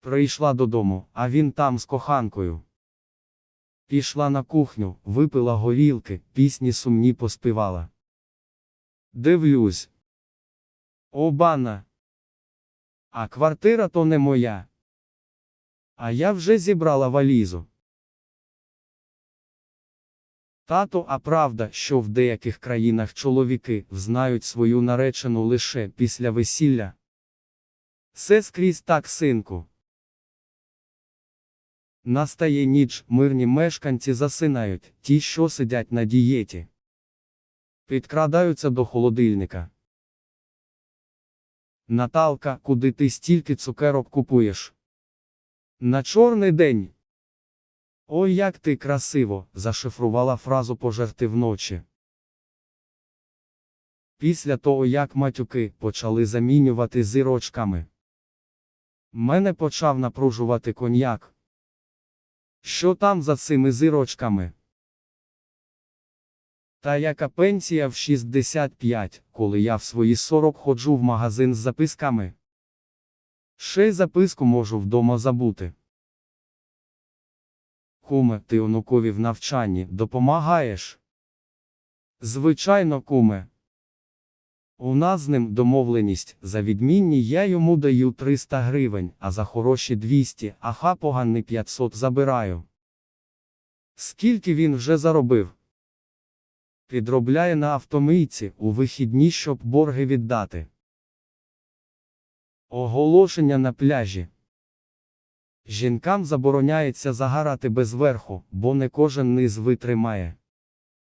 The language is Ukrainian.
Прийшла додому, а він там з коханкою. Пішла на кухню, випила горілки, пісні сумні поспівала. Дивлюсь. Обана. А квартира то не моя. А я вже зібрала валізу. Тато, а правда, що в деяких країнах чоловіки знають свою наречену лише після весілля. Все скрізь так, синку. Настає ніч, мирні мешканці засинають, ті, що сидять на дієті. Підкрадаються до холодильника. Наталка, куди ти стільки цукерок купуєш? На чорний день. Ой, як ти красиво, зашифрувала фразу пожерти вночі. Після того, як матюки почали замінювати зірочками. Мене почав напружувати коньяк. Що там за цими зірочками? Та яка пенсія в 65, коли я в свої 40 ходжу в магазин з записками? Ще й записку можу вдома забути. Куме, ти онукові в навчанні допомагаєш? Звичайно, куме. У нас з ним домовленість, за відмінні я йому даю 300 гривень, а за хороші 200, а ха поганий 500 забираю. Скільки він вже заробив? Підробляє на автомийці у вихідні, щоб борги віддати. Оголошення на пляжі. Жінкам забороняється загорати без верху, бо не кожен низ витримає.